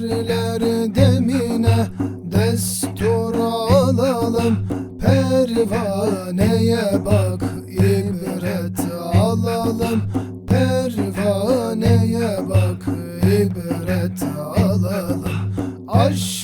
Erler demine destur alalım. Pervaneye bak ibret alalım. Pervaneye bak ibret alalım. Aşkın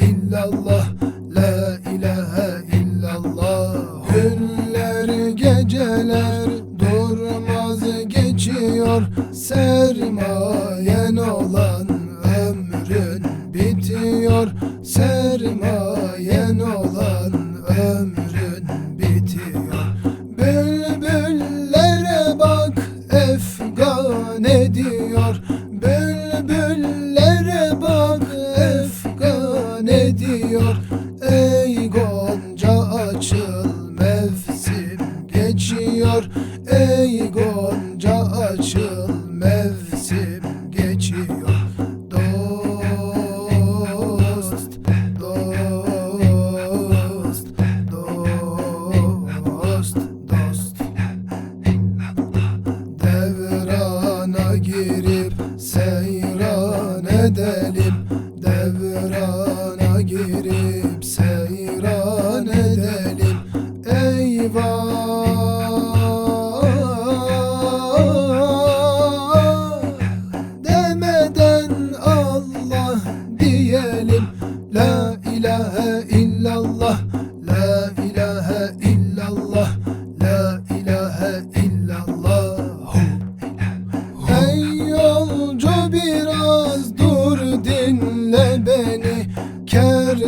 illallah La ilahe illallah. Günler geceler durmaz geçiyor. Sermayen olan ömrün bitiyor. Sermayen efgan ediyor Ey Gonca açıl mevsim geçiyor. Ey Gonca açıl mevsim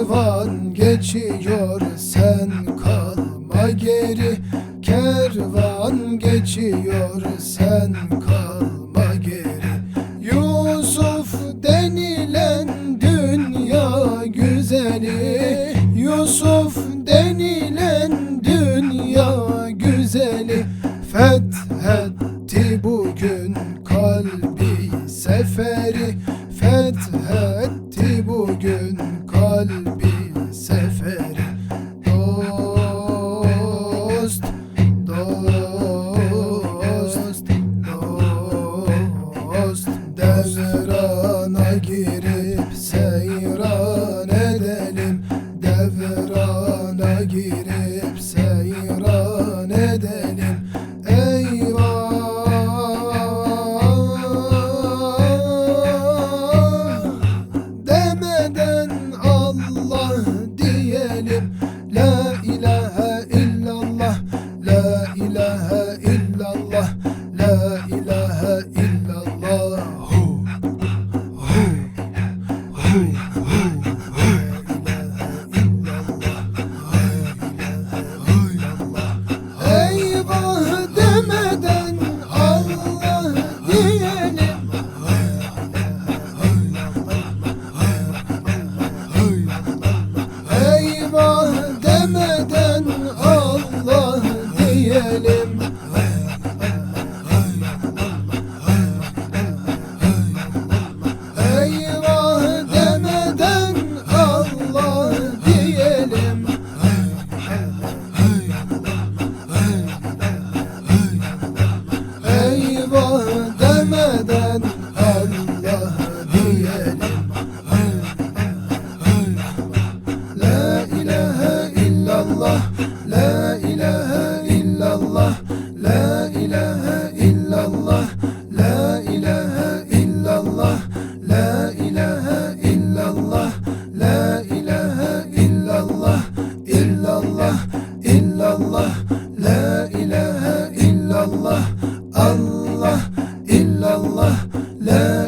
Kervan geçiyor sen kalma geri. Kervan geçiyor sen kalma geri. Yusuf denilen dünya güzeli. Yusuf denilen dünya güzeli. Fethetti bugün kalbi seferi. Fethetti bugün kalbi seferi. Dost, dost, dost. Devrana girip seyran edelim. Devrana girip La benim Allah La